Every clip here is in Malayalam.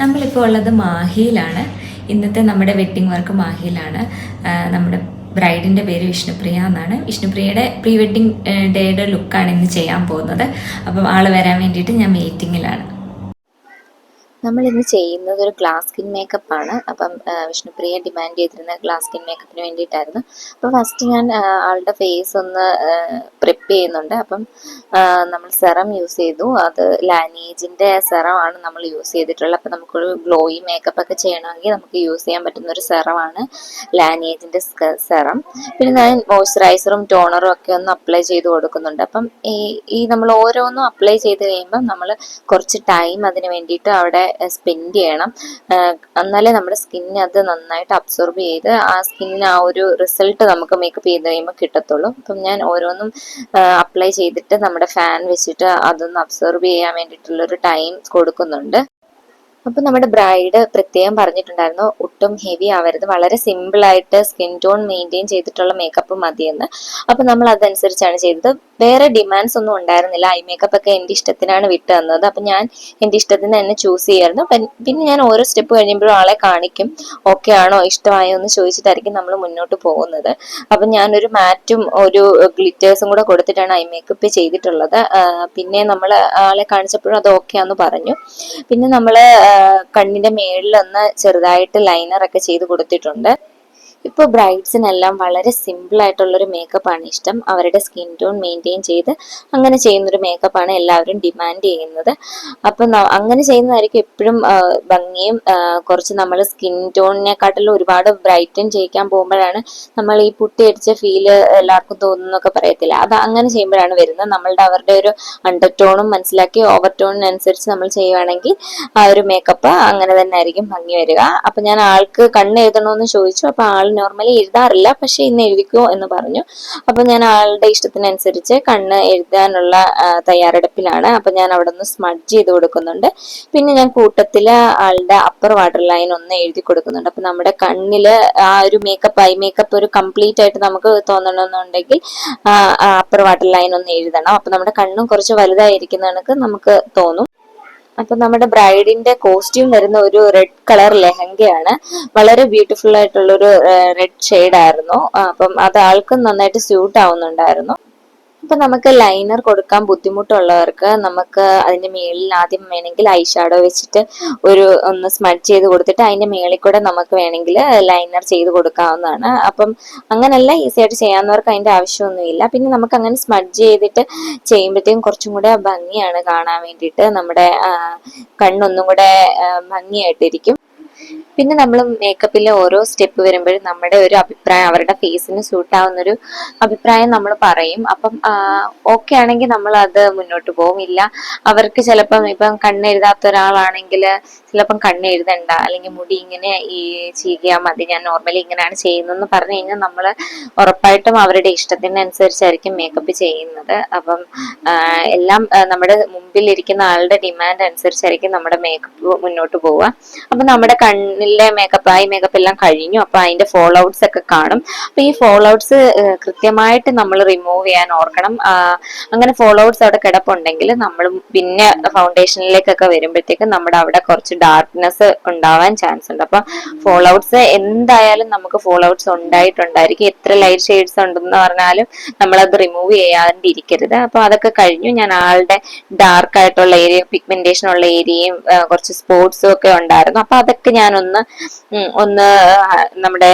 നമ്മളിപ്പോൾ ഉള്ളത് മാഹിയിലാണ്. ഇന്നത്തെ നമ്മുടെ വെഡ്ഡിങ് വർക്ക് മാഹിയിലാണ്. നമ്മുടെ ബ്രൈഡിന്റെ പേര് വിഷ്ണുപ്രിയ എന്നാണ്. വിഷ്ണുപ്രിയയുടെ പ്രീ വെഡ്ഡിങ് ഡേയുടെ ലുക്കാണ് ഇന്ന് ചെയ്യാൻ പോകുന്നത്. അപ്പം ആൾ വരാൻ വേണ്ടിയിട്ട് ഞാൻ വെയിറ്റിങ്ങിലാണ് നമ്മൾ ഇന്ന് ചെയ്യുന്നത് ഒരു ഗ്ലാസ് സ്കിൻ മേക്കപ്പ് ആണ്. അപ്പം വിഷ്ണുപ്രിയ ഡിമാൻഡ് ചെയ്തിരുന്ന ഗ്ലാസ് സ്കിൻ മേക്കപ്പിന് വേണ്ടിയിട്ടായിരുന്നു. അപ്പം ഫസ്റ്റ് ഞാൻ ആളുടെ ഫേസ് ഒന്ന് പ്രിപ്പ് ചെയ്യുന്നുണ്ട്. അപ്പം നമ്മൾ സെറം യൂസ് ചെയ്തു. അത് ലാനേജിന്റെ സെറമാണ് നമ്മൾ യൂസ് ചെയ്തിട്ടുള്ളത്. അപ്പം നമുക്കൊരു ഗ്ലോയി മേക്കപ്പ് ഒക്കെ ചെയ്യണമെങ്കിൽ നമുക്ക് യൂസ് ചെയ്യാൻ പറ്റുന്ന ഒരു സെറമാണ് ലാനേജിന്റെ സെറം പിന്നെ ഞാൻ മോയ്സ്ചറൈസറും ടോണറും ഒക്കെ ഒന്ന് അപ്ലൈ ചെയ്ത് കൊടുക്കുന്നുണ്ട്. അപ്പം ഈ നമ്മൾ ഓരോന്നും അപ്ലൈ ചെയ്ത് കഴിയുമ്പം നമ്മൾ കുറച്ച് ടൈം അതിന് വേണ്ടിയിട്ട് അവിടെ സ്പെൻഡ് ചെയ്യണം. എന്നാലേ നമ്മുടെ സ്കിന്നിന് അത് നന്നായിട്ട് അബ്സോർബ് ചെയ്ത് ആ സ്കിന്നിന് ആ ഒരു റിസൾട്ട് നമുക്ക് മേക്കപ്പ് ചെയ്ത് കഴിയുമ്പോൾ കിട്ടത്തുള്ളൂ. അപ്പം ഞാൻ ഓരോന്നും അപ്ലൈ ചെയ്തിട്ട് നമ്മുടെ ഫാൻ വെച്ചിട്ട് അതൊന്ന് അബ്സോർബ് ചെയ്യാൻ വേണ്ടിയിട്ടുള്ളൊരു ടൈം കൊടുക്കുന്നുണ്ട്. അപ്പൊ നമ്മുടെ ബ്രൈഡ് പ്രത്യേകം പറഞ്ഞിട്ടുണ്ടായിരുന്നു ഒട്ടും ഹെവി ആവരുത്. വളരെ സിമ്പിൾ ആയിട്ട് സ്കിൻ ടോൺ മെയിന്റെയിൻ ചെയ്തിട്ടുള്ള മേക്കപ്പ് മതിയെന്ന്. അപ്പൊ നമ്മൾ അതനുസരിച്ചാണ് ചെയ്തത്. വേറെ ഡിമാൻഡ്സ് ഒന്നും ഉണ്ടായിരുന്നില്ല. ഐ മേക്കപ്പ് ഒക്കെ എന്റെ ഇഷ്ടത്തിനാണ് വിട്ടു തന്നത്. അപ്പൊ ഞാൻ എന്റെ ഇഷ്ടത്തിന് തന്നെ ചൂസ് ചെയ്യായിരുന്നു. പിന്നെ ഞാൻ ഓരോ സ്റ്റെപ്പ് കഴിയുമ്പോഴും ആളെ കാണിക്കും. ഓക്കെ ആണോ? ഇഷ്ടമായോ? എന്ന് ചോദിച്ചിട്ടായിരിക്കും നമ്മൾ മുന്നോട്ട് പോകുന്നത്. അപ്പൊ ഒരു മാറ്റും ഒരു ഗ്ലിറ്റേഴ്സും കൂടെ കൊടുത്തിട്ടാണ് ഐ മേക്കപ്പ് ചെയ്തിട്ടുള്ളത്. പിന്നെ നമ്മൾ ആളെ കാണിച്ചപ്പോഴും അത് ഓക്കെ ആണെന്ന് പറഞ്ഞു. പിന്നെ നമ്മൾ കണ്ണിന്റെ മേളിൽ ഒന്ന് ചെറുതായിട്ട് ലൈനർ ഒക്കെ ചെയ്ത് കൊടുത്തിട്ടുണ്ട്. ഇപ്പോൾ ബ്രൈഡ്സിനെല്ലാം വളരെ സിമ്പിൾ ആയിട്ടുള്ളൊരു മേക്കപ്പാണ് ഇഷ്ടം. അവരുടെ സ്കിൻ ടോൺ മെയിന്റെയിൻ ചെയ്ത് അങ്ങനെ ചെയ്യുന്നൊരു മേക്കപ്പാണ് എല്ലാവരും ഡിമാൻഡ് ചെയ്യുന്നത്. അപ്പം അങ്ങനെ ചെയ്യുന്നതായിരിക്കും എപ്പോഴും ഭംഗിയും കുറച്ച് നമ്മൾ സ്കിൻ ടോണിനെക്കാട്ടിലും ഒരുപാട് ബ്രൈറ്റൻ ചെയ്യിക്കാൻ പോകുമ്പോഴാണ് നമ്മൾ ഈ പുട്ടി പുട്ടിയടിച്ച ഫീൽ എല്ലാവർക്കും തോന്നുന്നൊക്കെ പറയത്തില്ല. അത് അങ്ങനെ ചെയ്യുമ്പോഴാണ് വരുന്നത്. നമ്മളുടെ അവരുടെ ഒരു അണ്ടർ ടോണും മനസ്സിലാക്കി ഓവർ ടോണിനനുസരിച്ച് നമ്മൾ ചെയ്യുവാണെങ്കിൽ ആ ഒരു മേക്കപ്പ് അങ്ങനെ തന്നെ ആയിരിക്കും ഭംഗി വരിക. അപ്പം ഞാൻ ആൾക്ക് കണ്ണ് എഴുതണമെന്ന് ചോദിച്ചു. അപ്പം ആൾ നോർമലി എഴുതാറില്ല പക്ഷെ ഇന്ന് എഴുതിക്കോ എന്ന് പറഞ്ഞു. അപ്പൊ ഞാൻ ആളുടെ ഇഷ്ടത്തിനനുസരിച്ച് കണ്ണ് എഴുതാനുള്ള തയ്യാറെടുപ്പിലാണ്. അപ്പൊ ഞാൻ അവിടെ നിന്ന് സ്മഡ്ജ് ചെയ്ത് കൊടുക്കുന്നുണ്ട്. പിന്നെ ഞാൻ കൂട്ടത്തിൽ ആളുടെ അപ്പർ വാട്ടർ ലൈൻ ഒന്ന് എഴുതി കൊടുക്കുന്നുണ്ട്. അപ്പൊ നമ്മുടെ കണ്ണിൽ ആ ഒരു മേക്കപ്പ് ഐ മേക്കപ്പ് ഒരു കംപ്ലീറ്റ് ആയിട്ട് നമുക്ക് തോന്നണമെന്നുണ്ടെങ്കിൽ അപ്പർ വാട്ടർ ലൈൻ ഒന്ന് എഴുതണം. അപ്പൊ നമ്മുടെ കണ്ണും കുറച്ച് വലുതായിരിക്കുന്ന കണക്ക് നമുക്ക് തോന്നും. അപ്പൊ നമ്മുടെ ബ്രൈഡിന്റെ കോസ്റ്റ്യൂം വരുന്ന ഒരു റെഡ് കളർ ലെഹങ്കയാണ്. വളരെ ബ്യൂട്ടിഫുൾ ആയിട്ടുള്ള ഒരു റെഡ് ഷെയ്ഡ് ആയിരുന്നു. അപ്പം അത് ആൾക്കും നന്നായിട്ട് സ്യൂട്ട് ആവുന്നുണ്ടായിരുന്നു. അപ്പൊ നമുക്ക് ലൈനർ കൊടുക്കാൻ ബുദ്ധിമുട്ടുള്ളവർക്ക് നമുക്ക് അതിന്റെ മേളിൽ ആദ്യം വേണമെങ്കിൽ ഐ ഷാഡോ വെച്ചിട്ട് ഒരു ഒന്ന് സ്മഡ് ചെയ്ത് കൊടുത്തിട്ട് അതിന്റെ മേളിൽ കൂടെ നമുക്ക് വേണമെങ്കിൽ ലൈനർ ചെയ്ത് കൊടുക്കാവുന്നതാണ്. അപ്പം അങ്ങനല്ല ഈസി ആയിട്ട് ചെയ്യാവുന്നവർക്ക് അതിന്റെ ആവശ്യമൊന്നുമില്ല. പിന്നെ നമുക്ക് അങ്ങനെ സ്മഡ് ചെയ്തിട്ട് ചെയ്യുമ്പോഴത്തേക്കും കുറച്ചും കൂടെ ഭംഗിയാണ് കാണാൻ വേണ്ടിയിട്ട്. നമ്മുടെ കണ്ണൊന്നും കൂടെ ഭംഗിയായിട്ടിരിക്കും. പിന്നെ നമ്മൾ മേക്കപ്പിലെ ഓരോ സ്റ്റെപ്പ് വരുമ്പോഴും നമ്മുടെ ഒരു അഭിപ്രായം അവരുടെ ഫേസിന് സൂട്ട് ആവുന്ന ഒരു അഭിപ്രായം നമ്മൾ പറയും. അപ്പം ഓക്കെ ആണെങ്കിൽ നമ്മൾ അത് മുന്നോട്ട് പോകും ഇല്ല അവർക്ക് ചിലപ്പം ഇപ്പം കണ്ണെഴുതാത്ത ഒരാളാണെങ്കിൽ ചിലപ്പം കണ്ണെഴുതണ്ട. അല്ലെങ്കിൽ മുടി ഇങ്ങനെ ഈ ചെയ്യാൻ മതി. ഞാൻ നോർമലി ഇങ്ങനെയാണ് ചെയ്യുന്നതെന്ന് പറഞ്ഞു കഴിഞ്ഞാൽ നമ്മൾ ഉറപ്പായിട്ടും അവരുടെ ഇഷ്ടത്തിനനുസരിച്ചായിരിക്കും മേക്കപ്പ് ചെയ്യുന്നത്. അപ്പം എല്ലാം നമ്മുടെ മുമ്പിൽ ഇരിക്കുന്ന ആളുടെ ഡിമാൻഡ് അനുസരിച്ചായിരിക്കും നമ്മുടെ മേക്കപ്പ് മുന്നോട്ട് പോവുക. അപ്പം നമ്മുടെ കണ്ണിലെ മേക്കപ്പ് ആയി മേക്കപ്പ് എല്ലാം കഴിഞ്ഞു. അപ്പൊ അതിന്റെ ഫോൾ ഔട്ട്സ് ഒക്കെ കാണും. അപ്പൊ ഈ ഫോൾ ഔട്ട്സ് കൃത്യമായിട്ട് നമ്മൾ റിമൂവ് ചെയ്യാൻ ഓർക്കണം. അങ്ങനെ ഫോൾ ഔട്ട്സ് അവിടെ കിടപ്പുണ്ടെങ്കിൽ നമ്മൾ പിന്നെ ഫൗണ്ടേഷനിലേക്കൊക്കെ വരുമ്പോഴത്തേക്കും നമ്മുടെ അവിടെ കുറച്ച് ഡാർക്ക്നെസ് ഉണ്ടാവാൻ ചാൻസ് ഉണ്ട്. അപ്പൊ ഫോൾ ഔട്ട്സ് എന്തായാലും നമുക്ക് ഫോൾ ഔട്ട്സ് ഉണ്ടായിട്ടുണ്ടായിരിക്കും. എത്ര ലൈറ്റ് ഷെയ്ഡ്സ് ഉണ്ടെന്ന് പറഞ്ഞാലും നമ്മൾ അത് റിമൂവ് ചെയ്യാണ്ടിരിക്കരുത്. അപ്പൊ അതൊക്കെ കഴിഞ്ഞു. ഞാൻ ആളുടെ ഡാർക്ക് ആയിട്ടുള്ള ഏരിയ പിഗ്മെന്റേഷൻ ഉള്ള ഏരിയയും കുറച്ച് സ്പോട്സും ഒക്കെ ഉണ്ടായിരുന്നു. അപ്പൊ അതൊക്കെ ഞാനൊന്ന് ഉം, ഒന്ന് നമ്മുടെ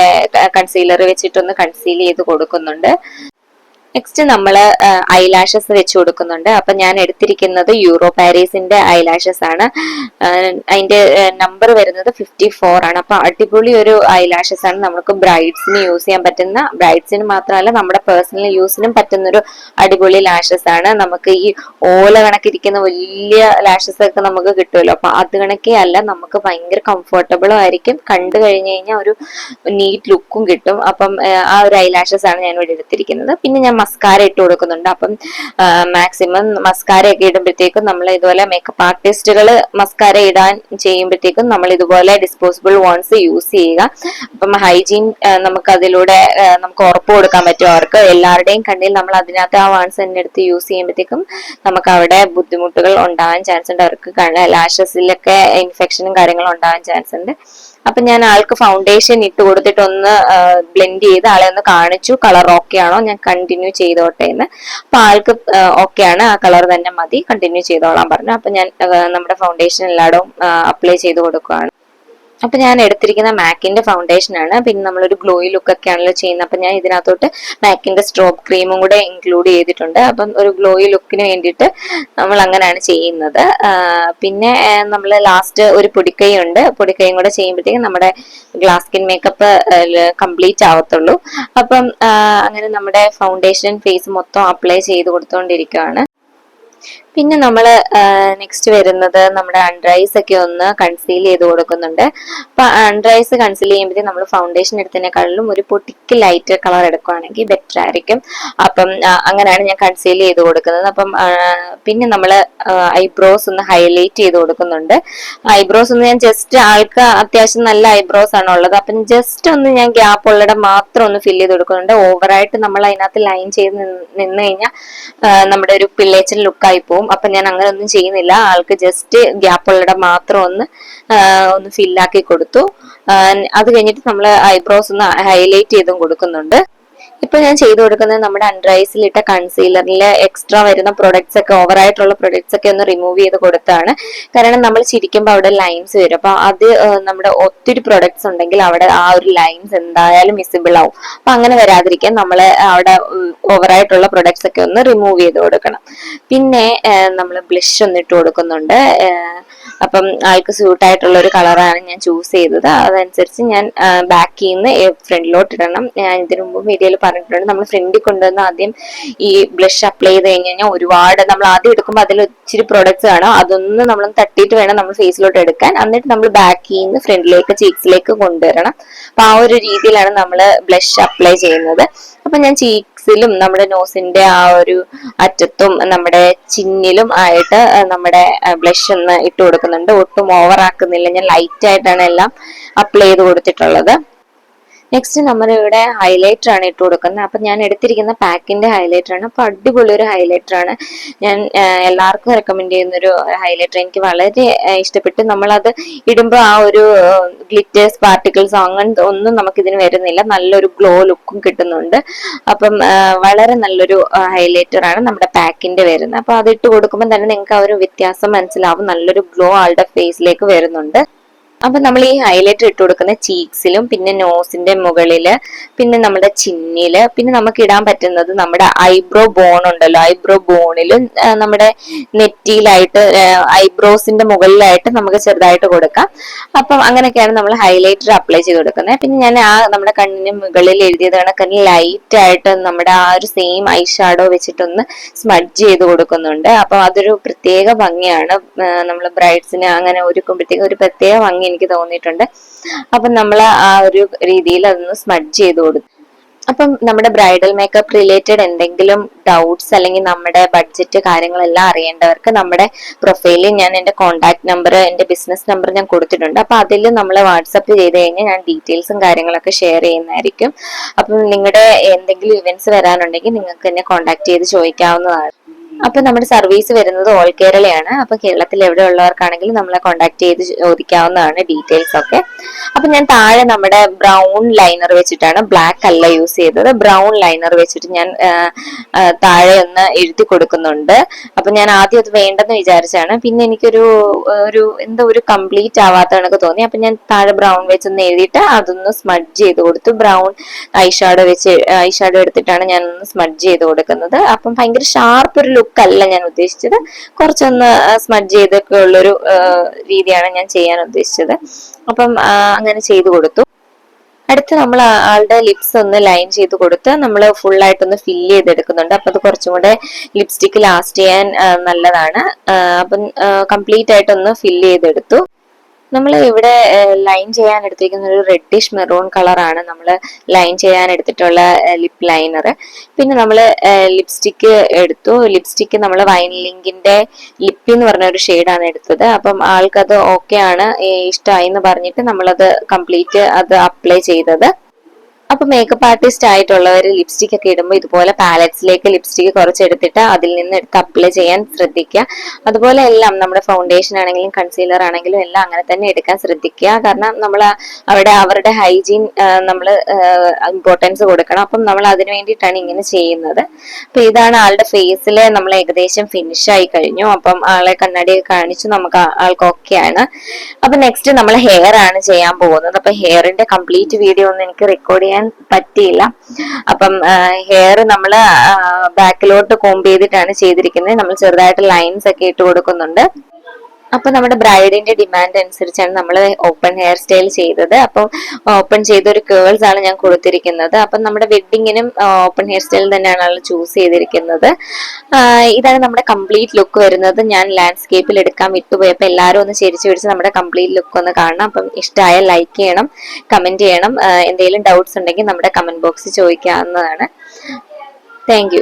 കൺസീലർ വെച്ചിട്ടൊന്ന് കൺസീൽ ചെയ്ത് കൊടുക്കുന്നുണ്ട്. നെക്സ്റ്റ് നമ്മൾ ഐലാഷസ് വെച്ച് കൊടുക്കുന്നുണ്ട്. അപ്പം ഞാൻ എടുത്തിരിക്കുന്നത് യൂറോ പാരീസിന്റെ ഐലാഷസ് ആണ്. അതിന്റെ നമ്പർ വരുന്നത് ഫിഫ്റ്റി ഫോർ ആണ്. അപ്പം അടിപൊളി ഒരു ഐലാഷസ് ആണ് നമുക്ക് ബ്രൈഡ്സിന് യൂസ് ചെയ്യാൻ പറ്റുന്ന. ബ്രൈഡ്സിന് മാത്രമല്ല നമ്മുടെ പേഴ്സണൽ യൂസിനും പറ്റുന്നൊരു അടിപൊളി ലാഷസ് ആണ്. നമുക്ക് ഈ ഓല കണക്കിരിക്കുന്ന വലിയ ലാഷസ് ഒക്കെ നമുക്ക് കിട്ടുമല്ലോ. അപ്പം അത് കണക്കേ അല്ല നമുക്ക് ഭയങ്കര കംഫർട്ടബിളും ആയിരിക്കും. കണ്ടു കഴിഞ്ഞു കഴിഞ്ഞാൽ ഒരു നീറ്റ് ലുക്കും കിട്ടും. അപ്പം ആ ഒരു ഐലാഷസ് ആണ് ഞാൻ ഇവിടെ എടുത്തിരിക്കുന്നത്. പിന്നെ ഞാൻ മസ്കാര ഇട്ട് കൊടുക്കുന്നുണ്ട്. അപ്പം മാക്സിമം മസ്കാര ഒക്കെ ഇടുമ്പോഴത്തേക്കും നമ്മൾ ഇതുപോലെ മേക്കപ്പ് ആർട്ടിസ്റ്റുകൾ മസ്കാര ഇടാൻ ചെയ്യുമ്പോഴത്തേക്കും നമ്മൾ ഇതുപോലെ ഡിസ്പോസിബിൾ വോൺസ് യൂസ് ചെയ്യുക. അപ്പം ഹൈജീൻ നമുക്ക് അതിലൂടെ നമുക്ക് ഉറപ്പ് കൊടുക്കാൻ പറ്റും അവർക്ക്. എല്ലാവരുടെയും കണ്ണിൽ നമ്മൾ അതിനകത്ത് ആ വാൺസ് തന്നെ എടുത്ത് യൂസ് ചെയ്യുമ്പോഴത്തേക്കും നമുക്ക് അവിടെ ബുദ്ധിമുട്ടുകൾ ഉണ്ടാവാൻ ചാൻസ് ഉണ്ട്. അവർക്ക് ലാഷസിലൊക്കെ ഇൻഫെക്ഷനും കാര്യങ്ങളും ഉണ്ടാവാൻ ചാൻസ് ഉണ്ട്. അപ്പൊ ഞാൻ ആൾക്ക് ഫൗണ്ടേഷൻ ഇട്ട് കൊടുത്തിട്ട് ഒന്ന് ബ്ലെൻഡ് ചെയ്ത് ആളെ ഒന്ന് കാണിച്ചു. കളർ ഓക്കെ ആണോ? ഞാൻ കണ്ടിന്യൂ ചെയ്തോട്ടെ എന്ന്. അപ്പൊ ആൾക്ക് ഓക്കെ ആണ്. ആ കളർ തന്നെ മതി. കണ്ടിന്യൂ ചെയ്തോളാൻ പറഞ്ഞു. അപ്പൊ ഞാൻ നമ്മുടെ ഫൗണ്ടേഷൻ എല്ലായിടവും അപ്ലൈ ചെയ്ത് കൊടുക്കുകയാണ് അപ്പൊ ഞാൻ എടുത്തിരിക്കുന്ന മാക്കിന്റെ ഫൗണ്ടേഷൻ ആണ്. പിന്നെ നമ്മളൊരു ഗ്ലോയി ലുക്ക് ഒക്കെ ആണല്ലോ ചെയ്യുന്നത്. അപ്പൊ ഞാൻ ഇതിനകത്തോട്ട് മാക്കിന്റെ സ്ട്രോബ് ക്രീമും കൂടെ ഇൻക്ലൂഡ് ചെയ്തിട്ടുണ്ട്. അപ്പം ഒരു ഗ്ലോയി ലുക്കിന് വേണ്ടിയിട്ട് നമ്മൾ അങ്ങനെയാണ് ചെയ്യുന്നത്. പിന്നെ നമ്മൾ ലാസ്റ്റ് ഒരു പൊടിക്കൈ ഉണ്ട്. പൊടിക്കൈയും കൂടെ ചെയ്യുമ്പോഴത്തേക്കും നമ്മുടെ ഗ്ലാസ് സ്കിൻ മേക്കപ്പ് കംപ്ലീറ്റ് ആവത്തുള്ളൂ. അപ്പം അങ്ങനെ നമ്മുടെ ഫൗണ്ടേഷൻ ഫേസ് മൊത്തം അപ്ലൈ ചെയ്ത് കൊടുത്തുകൊണ്ടിരിക്കുകയാണ് പിന്നെ നമ്മൾ നെക്സ്റ്റ് വരുന്നത് നമ്മുടെ അൺഡ്രൈസ് ഒക്കെ ഒന്ന് കൺസീൽ ചെയ്ത് കൊടുക്കുന്നുണ്ട്. അപ്പൊ അൺഡ്രൈസ് കൺസീൽ ചെയ്യുമ്പോൾ നമ്മൾ ഫൗണ്ടേഷൻ എടുത്തതിനേക്കാളും ഒരു പൊട്ടിക്ക് ലൈറ്റ് കളർ എടുക്കുകയാണെങ്കിൽ ബെറ്റർ ആയിരിക്കും. അപ്പം അങ്ങനെയാണ് ഞാൻ കൺസീൽ ചെയ്ത് കൊടുക്കുന്നത്. അപ്പം പിന്നെ നമ്മൾ ഐബ്രോസ് ഒന്ന് ഹൈലൈറ്റ് ചെയ്ത് കൊടുക്കുന്നുണ്ട്. ഐബ്രോസ് ഒന്ന് ഞാൻ ജസ്റ്റ് ആൾക്ക് അത്യാവശ്യം നല്ല ഐബ്രോസ് ആണ് ഉള്ളത്. അപ്പം ജസ്റ്റ് ഒന്ന് ഞാൻ ഗ്യാപ്പ് ഉള്ളിടം മാത്രം ഒന്ന് ഫില്ല് ചെയ്ത് കൊടുക്കുന്നുണ്ട്. ഓവറായിട്ട് നമ്മൾ അതിനകത്ത് ലൈൻ ചെയ്ത് നിന്ന് കഴിഞ്ഞാൽ നമ്മുടെ ഒരു പിള്ളേച്ചൻ ലുക്കായി പോകും അപ്പൊ ഞാൻ അങ്ങനെ ഒന്നും ചെയ്യുന്നില്ല. ആൾക്ക് ജസ്റ്റ് ഗ്യാപ്പ് ഉള്ളിടം മാത്രം ഒന്ന് ഒന്ന് ഫില്ലാക്കി കൊടുത്തു. അത് കഴിഞ്ഞിട്ട് നമ്മൾ ഐബ്രോസ് ഒന്ന് ഹൈലൈറ്റ് ചെയ്തും കൊടുക്കുന്നുണ്ട്. ഇപ്പൊ ഞാൻ ചെയ്തു കൊടുക്കുന്നത് നമ്മുടെ അൺഡ്രൈസിൽ ഇട്ട കൺസീലറിൽ എക്സ്ട്രാ വരുന്ന പ്രൊഡക്ട്സ് ഒക്കെ ഓവർ ആയിട്ടുള്ള പ്രൊഡക്ട്സ് ഒക്കെ ഒന്ന് റിമൂവ് ചെയ്ത് കൊടുത്താണ്. കാരണം നമ്മൾ ചിരിക്കുമ്പോൾ അവിടെ ലൈൻസ് വരും. അപ്പൊ അത് നമ്മുടെ ഒത്തിരി പ്രൊഡക്ട്സ് ഉണ്ടെങ്കിൽ അവിടെ ആ ഒരു ലൈൻസ് എന്തായാലും വിസിബിൾ ആവും. അപ്പൊ അങ്ങനെ വരാതിരിക്കാൻ നമ്മൾ അവിടെ ഓവർ ആയിട്ടുള്ള പ്രൊഡക്ട്സ് ഒക്കെ ഒന്ന് റിമൂവ് ചെയ്ത് കൊടുക്കണം. പിന്നെ നമ്മൾ ബ്ലിഷ് ഒന്ന് ഇട്ട് കൊടുക്കുന്നുണ്ട്. അപ്പം ആൾക്ക് സ്യൂട്ട് ആയിട്ടുള്ള ഒരു കളറാണ് ഞാൻ ചൂസ് ചെയ്തത്. അതനുസരിച്ച് ഞാൻ ബാക്കിൽ നിന്ന് ഫ്രണ്ടിലോട്ട് ഇടണം. ഞാൻ ഇതിനു മുമ്പ് വീഡിയോയിൽ പറഞ്ഞിട്ടുണ്ട്. നമ്മൾ ഫ്രണ്ടിൽ കൊണ്ടുവന്ന് ആദ്യം ഈ ബ്ലഷ് അപ്ലൈ ചെയ്ത് കഴിഞ്ഞ് കഴിഞ്ഞാൽ ഒരുപാട് നമ്മൾ ആദ്യം എടുക്കുമ്പോൾ അതിൽ ഇച്ചിരി പ്രൊഡക്ട്സ് കാണും. അതൊന്ന് നമ്മൾ തട്ടിയിട്ട് വേണം നമ്മൾ ഫേസിലോട്ട് എടുക്കാൻ. എന്നിട്ട് നമ്മൾ ബാക്കിൽ നിന്ന് ഫ്രണ്ടിലേക്ക് ചീക്സിലേക്ക് കൊണ്ടുവരണം. അപ്പൊ ആ ഒരു രീതിയിലാണ് നമ്മൾ ബ്ലഷ് അപ്ലൈ ചെയ്യുന്നത്. അപ്പൊ ഞാൻ ചീക്സിലും നമ്മുടെ നോസിന്റെ ആ ഒരു അറ്റത്തും നമ്മുടെ ചിന്നിലും ആയിട്ട് നമ്മുടെ ബ്ലഷ് ഒന്ന് ഇട്ട് കൊടുക്കുന്നുണ്ട്. ഒട്ടും ഓവർ ആക്കുന്നില്ല. ഞാൻ ലൈറ്റ് ആയിട്ടാണ് എല്ലാം അപ്ലൈ ചെയ്ത് കൊടുത്തിട്ടുള്ളത്. നെക്സ്റ്റ് നമ്മൾ ഇവിടെ ഹൈലൈറ്റർ ആണ് ഇട്ട് കൊടുക്കുന്നത്. അപ്പൊ ഞാൻ എടുത്തിരിക്കുന്ന പാക്കിന്റെ ഹൈലൈറ്റർ ആണ്. അപ്പൊ അടിപൊളി ഒരു ഹൈലൈറ്റർ ആണ്. ഞാൻ എല്ലാവർക്കും റെക്കമെൻഡ് ചെയ്യുന്ന ഒരു ഹൈലൈറ്റർ എനിക്ക് വളരെ ഇഷ്ടപ്പെട്ടു. നമ്മളത് ഇടുമ്പോൾ ആ ഒരു ഗ്ലിറ്റേഴ്സ് പാർട്ടിക്കിൾസ് അങ്ങനത്തെ ഒന്നും നമുക്ക് ഇതിന് വരുന്നില്ല. നല്ലൊരു ഗ്ലോ ലുക്കും കിട്ടുന്നുണ്ട്. അപ്പം വളരെ നല്ലൊരു ഹൈലൈറ്റർ ആണ് നമ്മുടെ പാക്കിന്റെ വരുന്നത്. അപ്പൊ അത് ഇട്ട് കൊടുക്കുമ്പോൾ തന്നെ നിങ്ങൾക്ക് ആ ഒരു വ്യത്യാസം മനസ്സിലാവും. നല്ലൊരു ഗ്ലോ ആളുടെ ഫേസിലേക്ക് വരുന്നുണ്ട്. അപ്പൊ നമ്മൾ ഈ ഹൈലൈറ്റർ ഇട്ട് കൊടുക്കുന്ന ചീക്സിലും പിന്നെ നോസിന്റെ മുകളിൽ പിന്നെ നമ്മുടെ ചിന്നിൽ പിന്നെ നമുക്ക് ഇടാൻ പറ്റുന്നത് നമ്മുടെ ഐബ്രോ ബോൺ ഉണ്ടല്ലോ. ഐബ്രോ ബോണിലും നമ്മുടെ നെറ്റിയിലായിട്ട് ഐബ്രോസിന്റെ മുകളിലായിട്ട് നമുക്ക് ചെറുതായിട്ട് കൊടുക്കാം. അപ്പം അങ്ങനെയൊക്കെയാണ് നമ്മൾ ഹൈലൈറ്റർ അപ്ലൈ ചെയ്ത് കൊടുക്കുന്നത്. പിന്നെ ഞാൻ ആ നമ്മുടെ കണ്ണിന് മുകളിൽ എഴുതിയത് കണക്കിന് ലൈറ്റ് ആയിട്ട് നമ്മുടെ ആ ഒരു സെയിം ഐ ഷാഡോ വെച്ചിട്ടൊന്ന് സ്മഡ്ജ് ചെയ്ത് കൊടുക്കുന്നുണ്ട്. അപ്പൊ അതൊരു പ്രത്യേക ഭംഗിയാണ്. നമ്മൾ ബ്രൈഡ്സിന് അങ്ങനെ ഒരുക്കുമ്പോഴത്തേക്ക് ഒരു പ്രത്യേക ഭംഗി എനിക്ക് തോന്നിയിട്ടുണ്ട്. അപ്പം നമ്മൾ ആ ഒരു രീതിയിൽ അതൊന്ന് സ്മഡ് ചെയ്ത് കൊടുക്കും അപ്പം നമ്മുടെ ബ്രൈഡൽ മേക്കപ്പ് റിലേറ്റഡ് എന്തെങ്കിലും ഡൗട്ട്സ് അല്ലെങ്കിൽ നമ്മുടെ ബഡ്ജറ്റ് കാര്യങ്ങളെല്ലാം അറിയേണ്ടവർക്ക് നമ്മുടെ പ്രൊഫൈലിൽ ഞാൻ എന്റെ കോൺടാക്ട് നമ്പർ എന്റെ ബിസിനസ് നമ്പർ ഞാൻ കൊടുത്തിട്ടുണ്ട്. അപ്പോൾ അതിൽ നമ്മൾ വാട്സപ്പ് ചെയ്ത് കഴിഞ്ഞാൽ ഞാൻ ഡീറ്റെയിൽസും കാര്യങ്ങളൊക്കെ ഷെയർ ചെയ്യുന്നതായിരിക്കും. അപ്പം നിങ്ങളുടെ എന്തെങ്കിലും ഇവന്റ്സ് വരാനുണ്ടെങ്കിൽ നിങ്ങൾക്ക് എന്നെ കോൺടാക്ട് ചെയ്ത് ചോദിക്കാവുന്നതാണ്. അപ്പൊ നമ്മുടെ സർവീസ് വരുന്നത് ഓൾ കേരളയാണ്. അപ്പൊ കേരളത്തിൽ എവിടെ ഉള്ളവർക്കാണെങ്കിലും നമ്മളെ കോൺടാക്ട് ചെയ്ത് ചോദിക്കാവുന്നതാണ് ഡീറ്റെയിൽസ് ഒക്കെ. അപ്പൊ ഞാൻ താഴെ നമ്മുടെ ബ്രൗൺ ലൈനർ വെച്ചിട്ടാണ് ബ്ലാക്ക് അല്ല യൂസ് ചെയ്തത്. ബ്രൗൺ ലൈനർ വെച്ചിട്ട് ഞാൻ താഴെ ഒന്ന് എഴുതി കൊടുക്കുന്നുണ്ട്. അപ്പൊ ഞാൻ ആദ്യം അത് വേണ്ടെന്ന് വിചാരിച്ചാണ്. പിന്നെ എനിക്കൊരു ഒരു എന്തോ ഒരു കംപ്ലീറ്റ് ആവാത്ത കണക്ക് തോന്നി. അപ്പൊ ഞാൻ താഴെ ബ്രൗൺ വെച്ചൊന്ന് എഴുതിയിട്ട് അതൊന്ന് സ്മഡ് ചെയ്ത് കൊടുത്തു. ബ്രൗൺ ഐഷാഡോ വെച്ച് ഐഷാഡോ എടുത്തിട്ടാണ് ഞാൻ ഒന്ന് സ്മഡ് ചെയ്ത് കൊടുക്കുന്നത്. അപ്പം ഭയങ്കര ഷാർപ്പ് ഒരു ലുക്ക് അല്ല ഞാൻ ഉദ്ദേശിച്ചത്. കുറച്ചൊന്ന് സ്മഡ്ജ് ചെയ്തൊക്കെ ഉള്ളൊരു രീതിയാണ് ഞാൻ ചെയ്യാൻ ഉദ്ദേശിച്ചത്. അപ്പം അങ്ങനെ ചെയ്തു കൊടുത്തു. അടുത്ത് നമ്മൾ ആളുടെ ലിപ്സ് ഒന്ന് ലൈൻ ചെയ്ത് കൊടുത്ത് നമ്മൾ ഫുൾ ആയിട്ടൊന്ന് ഫില്ല് ചെയ്തെടുക്കുന്നുണ്ട്. അപ്പൊ അത് കുറച്ചും കൂടെ ലിപ്സ്റ്റിക്ക് ലാസ്റ്റ് ചെയ്യാൻ നല്ലതാണ്. അപ്പം കംപ്ലീറ്റ് ആയിട്ടൊന്ന് ഫില്ല് ചെയ്തെടുത്തു. നമ്മൾ ഇവിടെ ലൈൻ ചെയ്യാൻ എടുത്തിരിക്കുന്ന ഒരു റെഡിഷ് മെറൂൺ കളറാണ് നമ്മൾ ലൈൻ ചെയ്യാൻ എടുത്തിട്ടുള്ള ലിപ് ലൈനർ പിന്നെ നമ്മൾ ലിപ്സ്റ്റിക്ക് എടുത്തു. ലിപ്സ്റ്റിക്ക് നമ്മൾ വൈൻ ലിങ്കിന്റെ ലിപ്പി എന്ന് പറഞ്ഞ ഒരു ഷെയ്ഡാണ് എടുത്തത്. അപ്പം ആൾക്കത് ഓക്കെ ആണ് ഇഷ്ടമായി എന്ന് പറഞ്ഞിട്ട് നമ്മളത് കംപ്ലീറ്റ് അത് അപ്ലൈ ചെയ്തത്. അപ്പൊ മേക്കപ്പ് ആർട്ടിസ്റ്റ് ആയിട്ടുള്ളവർ ലിപ്സ്റ്റിക് ഒക്കെ ഇടുമ്പോൾ ഇതുപോലെ പാലറ്റ്സിലേക്ക് ലിപ്സ്റ്റിക് കുറച്ച് എടുത്തിട്ട് അതിൽ നിന്ന് എടുത്ത് അപ്ലൈ ചെയ്യാൻ ശ്രദ്ധിക്കുക. അതുപോലെ എല്ലാം നമ്മുടെ ഫൗണ്ടേഷൻ ആണെങ്കിലും കൺസീലർ ആണെങ്കിലും എല്ലാം അങ്ങനെ തന്നെ എടുക്കാൻ ശ്രദ്ധിക്കുക. കാരണം നമ്മൾ അവിടെ അവരുടെ ഹൈജീൻ നമ്മൾ ഇമ്പോർട്ടൻസ് കൊടുക്കണം. അപ്പം നമ്മൾ അതിന് വേണ്ടിയിട്ടാണ് ഇങ്ങനെ ചെയ്യുന്നത്. അപ്പൊ ഇതാണ് ആളുടെ ഫേസിൽ നമ്മൾ ഏകദേശം ഫിനിഷ് ആയി കഴിഞ്ഞു. അപ്പം ആളെ കണ്ണാടി കാണിച്ചു നമുക്ക് ആൾക്ക് ഓക്കെ ആണ്. അപ്പൊ നെക്സ്റ്റ് നമ്മൾ ഹെയർ ആണ് ചെയ്യാൻ പോകുന്നത്. അപ്പൊ ഹെയറിന്റെ കംപ്ലീറ്റ് വീഡിയോ ഒന്നും എനിക്ക് റെക്കോർഡ് ചെയ്യാൻ പറ്റിയില്ല. അപ്പം ഹെയർ നമ്മൾ ബാക്കിലോട്ട് കോംബ് ചെയ്തിട്ടാണ് ചെയ്തിരിക്കുന്നത്. നമ്മൾ ചെറുതായിട്ട് ലൈൻസ് ഒക്കെ ഇട്ട് കൊടുക്കുന്നുണ്ട്. അപ്പൊ നമ്മുടെ ബ്രൈഡിന്റെ ഡിമാൻഡ് അനുസരിച്ചാണ് നമ്മൾ ഓപ്പൺ ഹെയർ സ്റ്റൈൽ ചെയ്തത്. അപ്പോൾ ഓപ്പൺ ചെയ്ത ഒരു കേൾസ് ആണ് ഞാൻ കൊടുത്തിരിക്കുന്നത്. അപ്പം നമ്മുടെ വെഡിങ്ങിനും ഓപ്പൺ ഹെയർ സ്റ്റൈൽ തന്നെയാണ് ആൾ ചൂസ് ചെയ്തിരിക്കുന്നത്. ഇതാണ് നമ്മുടെ കംപ്ലീറ്റ് ലുക്ക് വരുന്നത്. ഞാൻ ലാൻഡ്സ്കേപ്പിൽ എടുക്കാൻ വിട്ടുപോയപ്പോൾ അപ്പൊ എല്ലാവരും ഒന്ന് ചിരിച്ചു പിടിച്ച് നമ്മുടെ കംപ്ലീറ്റ് ലുക്ക് ഒന്ന് കാണണം. അപ്പം ഇഷ്ടമായ ലൈക്ക് ചെയ്യണം കമന്റ് ചെയ്യണം. എന്തെങ്കിലും ഡൗട്ട്സ് ഉണ്ടെങ്കിൽ നമ്മുടെ കമന്റ് ബോക്സിൽ ചോദിക്കാവുന്നതാണ്. താങ്ക്